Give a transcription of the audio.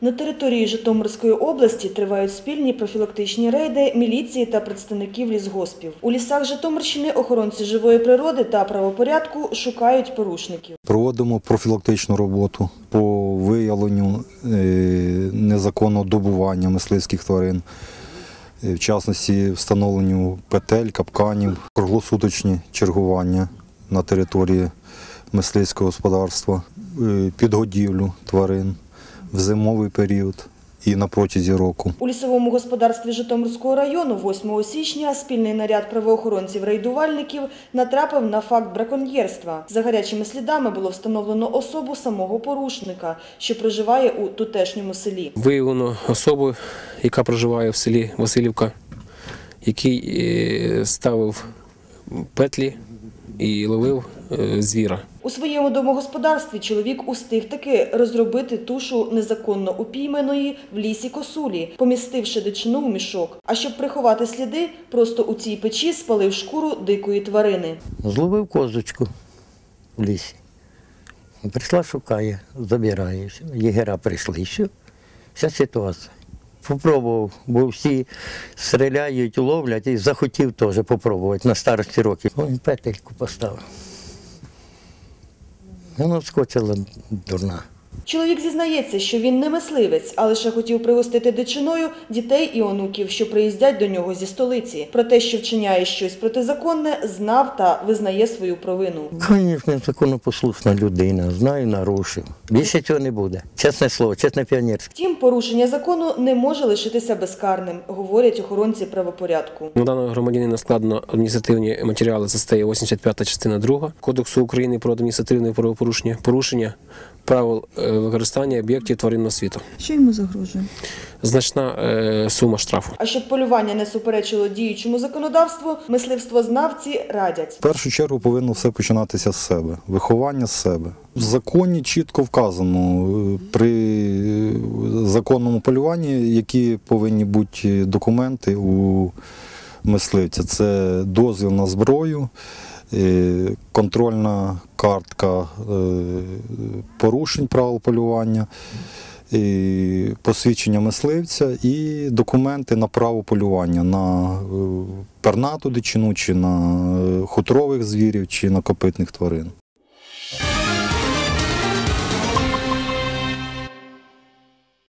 На території Житомирської області тривають спільні профілактичні рейди міліції та представників лісгоспів. У лісах Житомирщини охоронці живої природи та правопорядку шукають порушників. Проводимо профілактичну роботу по виявленню е, незаконного добування мисливських тварин, е, в частності встановленню петель, капканів, круглосуточні чергування на території мисливського господарства, е, підгодівлю тварин в зимовий період і на протязі року. У лісовому господарстві Житомирського району 8 січня спільний наряд правоохоронців-рейдувальників натрапив на факт браконьєрства. За гарячими слідами було встановлено особу самого порушника, що проживає у тутешньому селі. Виявлено особу, яка проживає в селі Васильівка, який е, ставив петлі і ловив е, звіра. У своєму домогосподарстві чоловік устиг таки розробити тушу незаконно упійманої в лісі косулі, помістивши дичину в мішок. А щоб приховати сліди, просто у цій печі спалив шкуру дикої тварини. Зловив козочку в лісі. Прийшла, шукає, забирає. Єгера прийшли, все. Вся ситуація. Попробував, бо всі стріляють, ловлять і захотів теж попробувати на старості років. Він петельку поставив. Вона вскочила дурна. Чоловік зізнається, що він не мисливець, а лише хотів пригостити дичиною дітей і онуків, що приїздять до нього зі столиці. Про те, що вчиняє щось протизаконне, знав та визнає свою провину. Звісно, законопослушна людина, знаю, нарушив. Більше цього не буде. Чесне слово, чесне піонерське. Втім, порушення закону не може лишитися безкарним, говорять охоронці правопорядку. На даного громадянина складено адміністративні матеріали за статтею 85 частина 2 Кодексу України про адміністративне правопорушення, порушення правил е, використання об'єктів тваринного світу. Що йому загрожує? Значна е, сума штрафу. А щоб полювання не суперечило діючому законодавству, мисливствознавці радять. В першу чергу повинно все починатися з себе, виховання з себе. В законі чітко вказано е, при е, законному полюванні, які повинні бути документи у мисливця. Це дозвіл на зброю, контрольна картка е, порушень правил полювання. Посвідчення мисливця і документи на право полювання на е, пернату дичину, чи на е, хутрових звірів, чи на копитних тварин.